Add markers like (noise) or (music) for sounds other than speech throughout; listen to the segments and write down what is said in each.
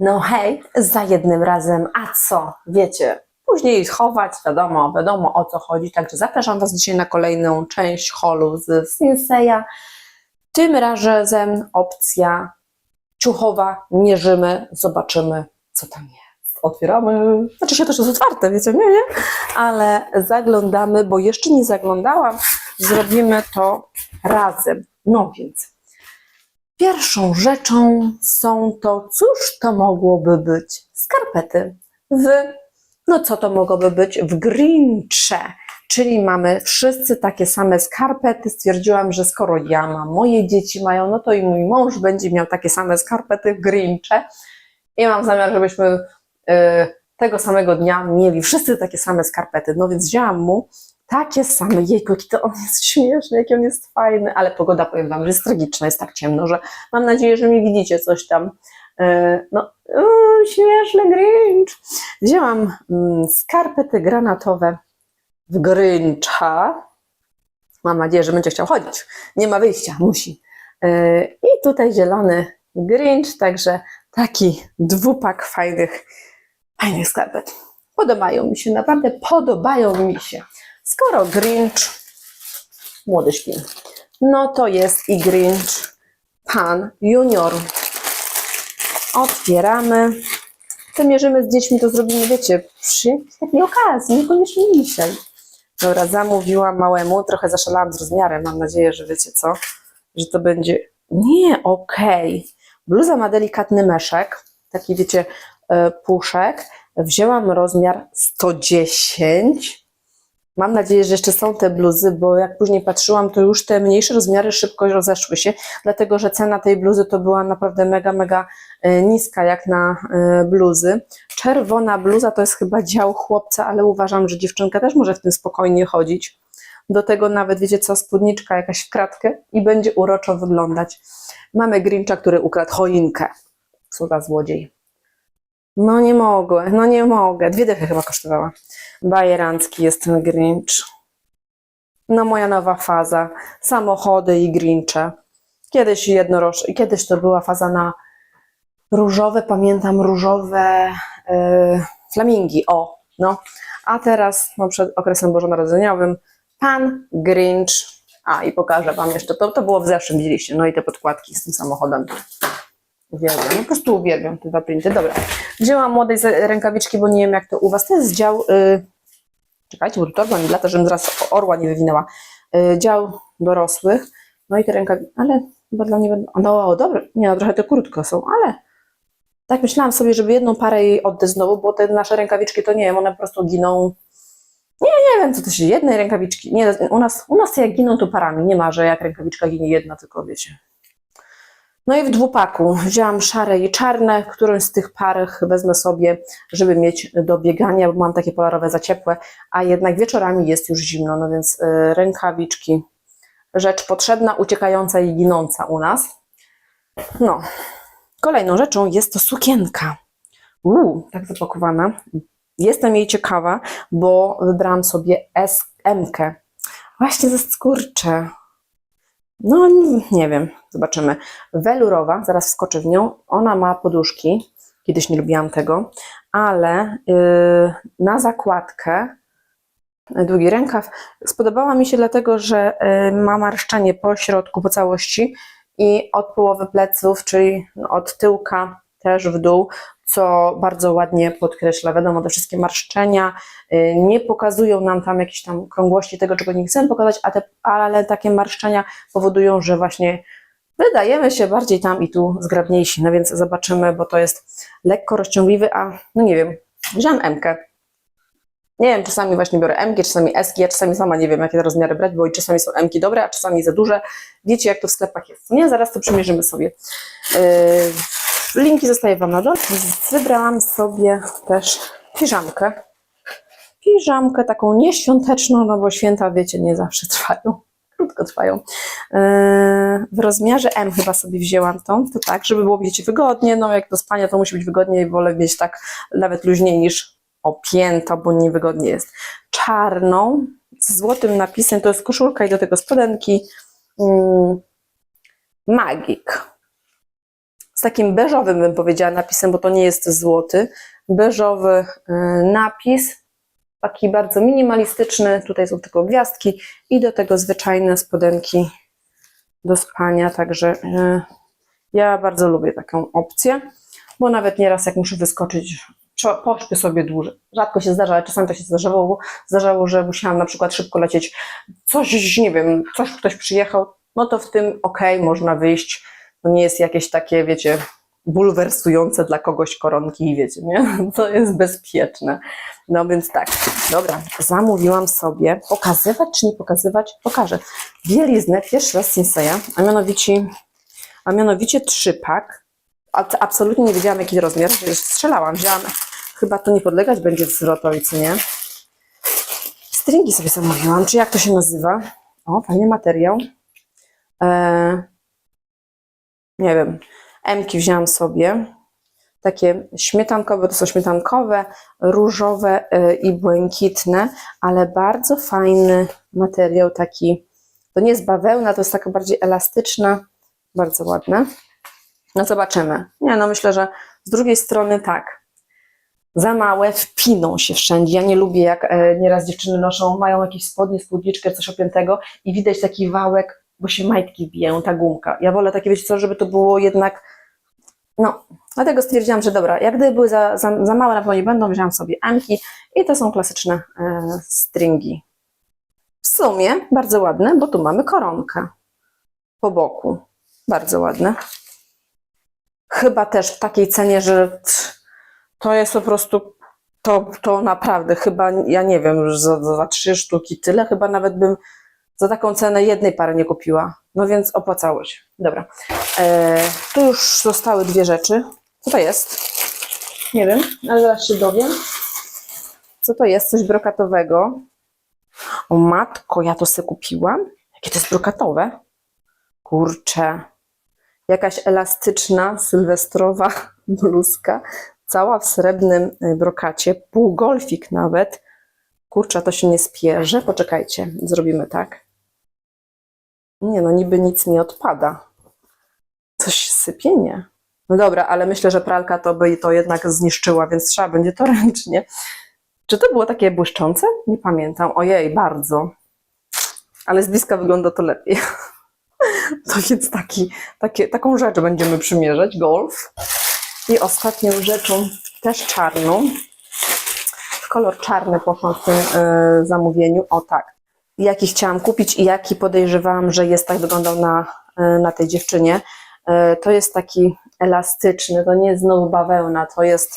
No hej, za jednym razem, a co? Wiecie, później schować, wiadomo, wiadomo o co chodzi, także zapraszam Was dzisiaj na kolejną część holu z Sinseya. Tym razem opcja ciuchowa, mierzymy, zobaczymy co tam jest. Otwieramy, znaczy się też jest otwarte, wiecie, nie, nie? Ale zaglądamy, bo jeszcze nie zaglądałam, zrobimy to razem. No więc Pierwszą rzeczą są to, cóż to mogłoby być? Skarpety w, no co to mogłoby być? W Grincze. Czyli mamy wszyscy takie same skarpety. Stwierdziłam, że skoro ja mam, moje dzieci mają, no to i mój mąż będzie miał takie same skarpety w Grincze. I mam zamiar, żebyśmy y, tego samego dnia mieli wszyscy takie same skarpety. No więc wzięłam mu takie same, jejku, jaki to on jest śmieszny, jaki on jest fajny, ale pogoda, powiem Wam, że jest tragiczna, jest tak ciemno, że mam nadzieję, że mi widzicie coś tam. E, No, śmieszny Grinch. Wzięłam mm, skarpety granatowe w Grincha. Mam nadzieję, że będzie chciał chodzić. Nie ma wyjścia, musi. E, I tutaj zielony Grinch, także taki dwupak fajnych, fajnych skarpet. Podobają mi się, naprawdę podobają mi się. Skoro Grinch, młody świn, no to jest i Grinch Pan Junior. Otwieramy. To mierzymy z dziećmi, to zrobimy, wiecie, przy takiej okazji, niekoniecznie dzisiaj. Dobra, zamówiłam małemu, trochę zaszalałam z rozmiarem, mam nadzieję, że wiecie co, że to będzie, nie, okej. Bluza ma delikatny meszek, taki wiecie, e, puszek. Wzięłam rozmiar 110, Mam nadzieję, że jeszcze są te bluzy, bo jak później patrzyłam, to już te mniejsze rozmiary szybko rozeszły się, dlatego że cena tej bluzy to była naprawdę mega, mega e, niska jak na e, bluzy. Czerwona bluza to jest chyba dział chłopca, ale uważam, że dziewczynka też może w tym spokojnie chodzić. Do tego nawet, wiecie co, spódniczka jakaś w kratkę i będzie uroczo wyglądać. Mamy Grincha, który ukradł choinkę. Co za złodziej. No nie mogę, no nie mogę. Dwie dychy chyba kosztowała. Bajerancki jest ten Grinch. No moja nowa faza. Samochody i Grincze. Kiedyś jednoroż... Kiedyś to była faza na różowe, pamiętam różowe yy, flamingi. O, no. A teraz, no przed okresem bożonarodzeniowym, pan Grinch. A i pokażę wam jeszcze. To, to było w zeszłym, widzieliście. No i te podkładki z tym samochodem. Uwielbiam, po prostu uwielbiam te dwa printy. Dobra, wzięłam młodej rękawiczki, bo nie wiem jak to u Was. To jest dział, y, czekajcie, bo torba mi lata, żebym zaraz orła nie wywinęła. Y, dział dorosłych, no i te rękawiczki, ale chyba dla mnie będą, no dobra, nie no, trochę te krótko są, ale tak myślałam sobie, żeby jedną parę jej oddać znowu, bo te nasze rękawiczki to nie wiem, one po prostu giną. Nie, nie wiem, co to się, jednej rękawiczki, nie, u nas, u nas jak giną to parami, nie ma, że jak rękawiczka ginie jedna, tylko wiecie, no i w dwupaku wzięłam szare i czarne, którąś z tych par wezmę sobie, żeby mieć do biegania, bo mam takie polarowe za ciepłe, a jednak wieczorami jest już zimno, no więc y, rękawiczki, rzecz potrzebna, uciekająca i ginąca u nas. No, kolejną rzeczą jest to sukienka. Uuu, tak zapakowana. Jestem jej ciekawa, bo wybrałam sobie SM-kę. Właśnie ze skurcze. No, nie wiem, zobaczymy. Welurowa, zaraz wskoczę w nią. Ona ma poduszki. Kiedyś nie lubiłam tego, ale yy, na zakładkę długi rękaw spodobała mi się dlatego, że yy, ma marszczenie po środku, po całości i od połowy pleców, czyli od tyłka też w dół, co bardzo ładnie podkreśla. Wiadomo, te wszystkie marszczenia y, nie pokazują nam tam jakiejś tam krągłości tego, czego nie chcemy pokazać, te, ale takie marszczenia powodują, że właśnie wydajemy się bardziej tam i tu zgrabniejsi. No więc zobaczymy, bo to jest lekko rozciągliwy, a no nie wiem, wziąłem M-kę. Nie wiem, czasami właśnie biorę M, czasami S, ja czasami sama nie wiem, jakie rozmiary brać, bo i czasami są M dobre, a czasami za duże. Wiecie, jak to w sklepach jest. Nie, zaraz to przymierzymy sobie. Yy, linki zostaję Wam na dole. Wybrałam sobie też piżamkę. Piżamkę taką nieświąteczną, no bo święta, wiecie, nie zawsze trwają. Krótko trwają. Yy, w rozmiarze M chyba sobie wzięłam tą, to tak, żeby było, wiecie, wygodnie. No jak do spania to musi być wygodnie i wolę mieć tak nawet luźniej niż opięta, bo niewygodnie jest. Czarną, z złotym napisem, to jest koszulka i do tego spodenki. Mm, Magik. Z takim beżowym, bym powiedziała, napisem, bo to nie jest złoty. Beżowy y, napis, taki bardzo minimalistyczny. Tutaj są tylko gwiazdki i do tego zwyczajne spodenki do spania. Także y, ja bardzo lubię taką opcję, bo nawet nieraz jak muszę wyskoczyć, pośpię sobie dłużej. Rzadko się zdarza, ale czasami to się zdarzało, zdarzało, że musiałam na przykład szybko lecieć, coś, nie wiem, coś ktoś przyjechał, no to w tym okej, można wyjść. To nie jest jakieś takie, wiecie, bulwersujące dla kogoś koronki, wiecie, nie? (laughs) To jest bezpieczne. No więc tak, dobra, zamówiłam sobie, pokazywać czy nie pokazywać? Pokażę. Bieliznę, pierwszy raz Sinseya, a mianowicie, a mianowicie trzypak. Absolutnie nie wiedziałam jaki rozmiar, więc strzelałam, wzięłam, chyba to nie podlegać będzie wzrotowi, co nie? Stringi sobie zamówiłam, czy jak to się nazywa? O, fajny materiał. E, nie wiem, Emki wzięłam sobie. Takie śmietankowe, to są śmietankowe, różowe e, i błękitne, ale bardzo fajny materiał, taki, to nie jest bawełna, to jest taka bardziej elastyczna, bardzo ładne. No zobaczymy. Nie, no myślę, że z drugiej strony tak, za małe wpiną się wszędzie. Ja nie lubię, jak e, nieraz dziewczyny noszą, mają jakieś spodnie, spódniczkę, coś opiętego i widać taki wałek, bo się majtki biją, ta gumka. Ja wolę takie, wiecie co, żeby to było jednak, no, dlatego stwierdziłam, że dobra, jak gdyby były za, za, za małe, na pewno nie będą, wziąłam sobie Anki i to są klasyczne e, stringi. W sumie bardzo ładne, bo tu mamy koronkę po boku. Bardzo ładne. Chyba też w takiej cenie, że to jest po prostu to, to naprawdę chyba, ja nie wiem, za, za trzy sztuki tyle, chyba nawet bym za taką cenę jednej pary nie kupiła. No więc opłacało się. Dobra. E, tu już zostały dwie rzeczy. Co to jest? Nie wiem, ale zaraz się dowiem. Co to jest? Coś brokatowego. O matko, ja to sobie kupiłam? Jakie to jest brokatowe? Kurczę. Jakaś elastyczna, sylwestrowa (laughs) bluzka. Cała w srebrnym y, brokacie. Półgolfik nawet. Kurczę, to się nie spierze. Poczekajcie, zrobimy tak. Nie no, niby nic nie odpada. Coś sypie, nie. No dobra, ale myślę, że pralka to by to jednak zniszczyła, więc trzeba będzie to (laughs) ręcznie. Czy to było takie błyszczące? Nie pamiętam. Ojej, bardzo. Ale z bliska wygląda to lepiej. (laughs) To więc taki, takie, taką rzecz będziemy przymierzać. Golf. I ostatnią rzeczą, też czarną. W kolor czarny poszłam w tym e, zamówieniu. O tak. Jaki chciałam kupić i jaki podejrzewałam, że jest tak wyglądał na, e, na tej dziewczynie. E, to jest taki elastyczny, to nie jest znowu bawełna, to jest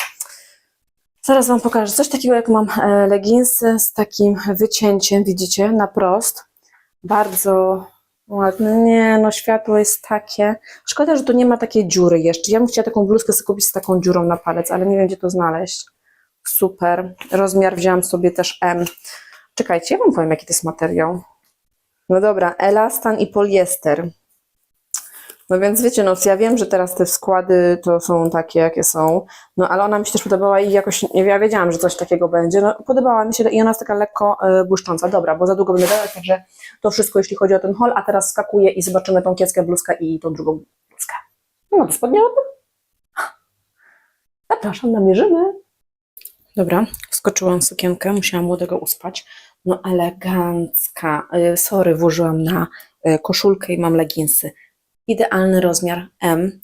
Zaraz Wam pokażę. Coś takiego jak mam e, leginsy z takim wycięciem, widzicie, na prost. Bardzo ładne. Nie, no światło jest takie. Szkoda, że tu nie ma takiej dziury jeszcze. Ja bym chciała taką bluzkę sobie kupić z taką dziurą na palec, ale nie wiem, gdzie to znaleźć. Super. Rozmiar wzięłam sobie też M. Czekajcie, ja Wam powiem, jaki to jest materiał. No dobra, elastan i poliester. No więc wiecie, no ja wiem, że teraz te składy to są takie, jakie są, no ale ona mi się też podobała i jakoś, ja wiedziałam, że coś takiego będzie, no podobała mi się i ona jest taka lekko e, błyszcząca. Dobra, bo za długo będę gadać, także to wszystko, jeśli chodzi o ten haul, a teraz skakuję i zobaczymy tą kieckę bluzkę i tą drugą bluzkę. No to spodnie tym. Zapraszam, namierzymy. Dobra, wskoczyłam w sukienkę, musiałam młodego uspać. No elegancka. E, Sorry, włożyłam na e, koszulkę i mam leginsy. Idealny rozmiar M.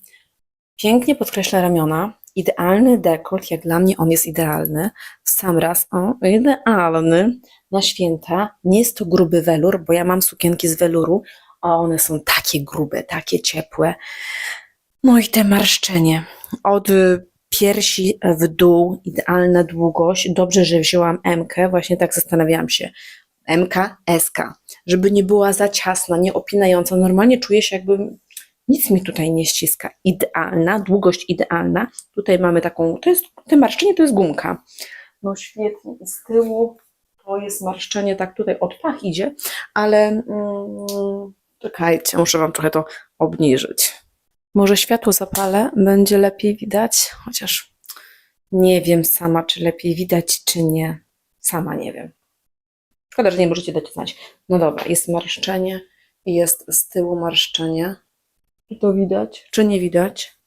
Pięknie podkreśla ramiona. Idealny dekolt, jak dla mnie on jest idealny. W sam raz, o, idealny na święta. Nie jest to gruby welur, bo ja mam sukienki z weluru, a one są takie grube, takie ciepłe. No i te marszczenie. Od y, piersi w dół, idealna długość. Dobrze, że wzięłam M, właśnie tak zastanawiałam się. MK, SK, żeby nie była za ciasna, nie opinająca. Normalnie czuję się jakby nic mi tutaj nie ściska. Idealna, długość idealna. Tutaj mamy taką, to jest, te marszczenie to jest gumka. No świetnie. Z tyłu to jest marszczenie, tak tutaj od pach idzie, ale mm, czekajcie, muszę Wam trochę to obniżyć. Może światło zapalę, będzie lepiej widać, chociaż nie wiem sama, czy lepiej widać, czy nie. Sama nie wiem. Szkoda, że nie możecie dać znać. No dobra, jest marszczenie jest z tyłu marszczenie. Czy to widać, czy nie widać?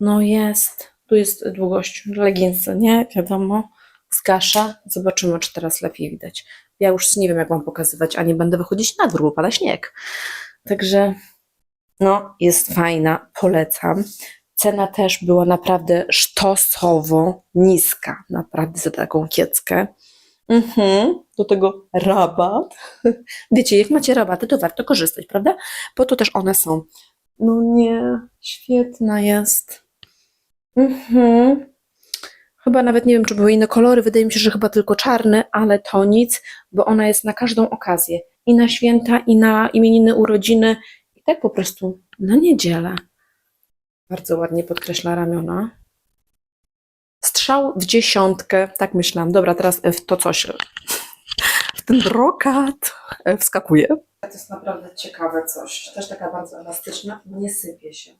No jest. Tu jest długość leginsy, nie? Wiadomo. Zgasza. Zobaczymy, czy teraz lepiej widać. Ja już nie wiem, jak mam pokazywać, a nie będę wychodzić na dwór, bo pada śnieg. Także no, jest fajna, polecam. Cena też była naprawdę sztosowo niska, naprawdę za taką kieckę. Mhm, do tego rabat. (laughs) Wiecie, jak macie rabaty, to warto korzystać, prawda? Po to też one są. No nie, świetna jest. Mhm. Chyba nawet nie wiem, czy były inne kolory. Wydaje mi się, że chyba tylko czarny, ale to nic, bo ona jest na każdą okazję. I na święta, i na imieniny, urodziny, tak po prostu na niedzielę. Bardzo ładnie podkreśla ramiona. Strzał w dziesiątkę, tak myślałam. Dobra, teraz w to coś, w ten brokat wskakuje. To jest naprawdę ciekawe coś. Też taka bardzo elastyczna, nie sypie się.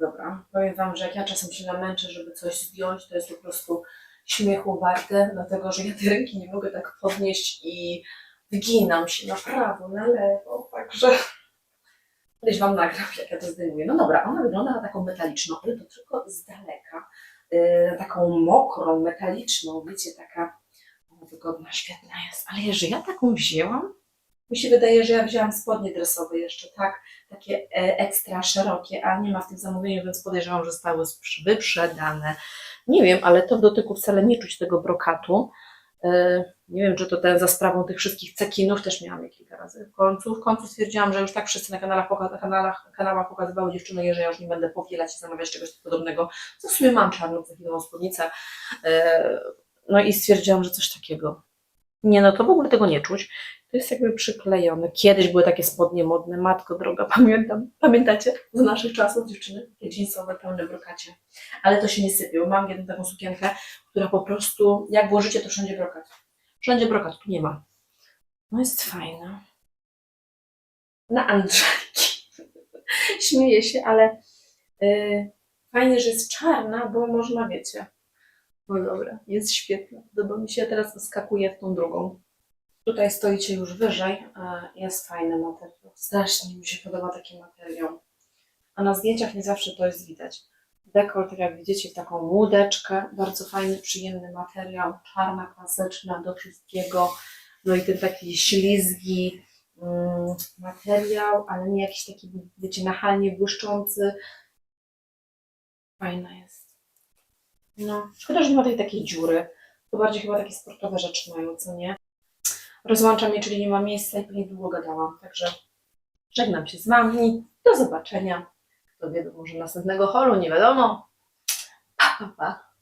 Dobra, powiem Wam, że jak ja czasem się namęczę, żeby coś zdjąć, to jest po prostu śmiechu warte, dlatego że ja tej ręki nie mogę tak podnieść i wyginam się na prawo, na lewo, także kiedyś Wam nagram, jak ja to zdejmuję. No dobra, ona wygląda na taką metaliczną, ale to tylko z daleka. Yy, taką mokrą, metaliczną, wiecie, taka o, wygodna, świetna jest. Ale że ja taką wzięłam, mi się wydaje, że ja wzięłam spodnie dresowe jeszcze, tak, takie e, ekstra szerokie, a nie ma w tym zamówieniu, więc podejrzewam, że zostały wyprzedane. Nie wiem, ale to w dotyku wcale nie czuć tego brokatu. E, Nie wiem, czy to ten za sprawą tych wszystkich cekinów też miałam je kilka razy. W końcu, w końcu stwierdziłam, że już tak wszyscy na kanałach, poka- kanałach, kanałach pokazywały dziewczyny, że ja już nie będę powielać i zamawiać czegoś podobnego. Co w sumie mam czarną cekinową spódnicę. E, No i stwierdziłam, że coś takiego. Nie, no to w ogóle tego nie czuć. To jest jakby przyklejone. Kiedyś były takie spodnie modne, matko droga, (laughs) pamiętam. Pamiętacie? Z naszych czasów dziewczyny, jeansowe, pełne brokacie. Ale to się nie sypie. Mam jedną taką sukienkę, która po prostu, jak włożycie, to wszędzie brokat. Wszędzie brokat, tu nie ma. No jest fajna. Na Andrzejki. (laughs) Śmieję się, ale yy, fajnie, że jest czarna, bo można, wiecie. No dobra, jest świetna. Podoba mi się, teraz wyskakuje w tą drugą. Tutaj stoicie już wyżej. Jest fajny materiał. Strasznie mi się podoba taki materiał. A na zdjęciach nie zawsze to jest widać. Dekor, tak jak widzicie, taką łódeczkę. Bardzo fajny, przyjemny materiał. Czarna, klasyczna do wszystkiego. No i ten taki ślizgi mm, materiał, ale nie jakiś taki, wiecie, nachalnie błyszczący. Fajna jest. No, szkoda, że nie ma tej takiej dziury. To bardziej chyba takie sportowe rzeczy mają, co nie? Rozłączam je, czyli nie ma miejsca i pewnie długo gadałam. Także żegnam się z Wami. Do zobaczenia. Kto wie, może następnego holu, nie wiadomo. Pa, pa, pa.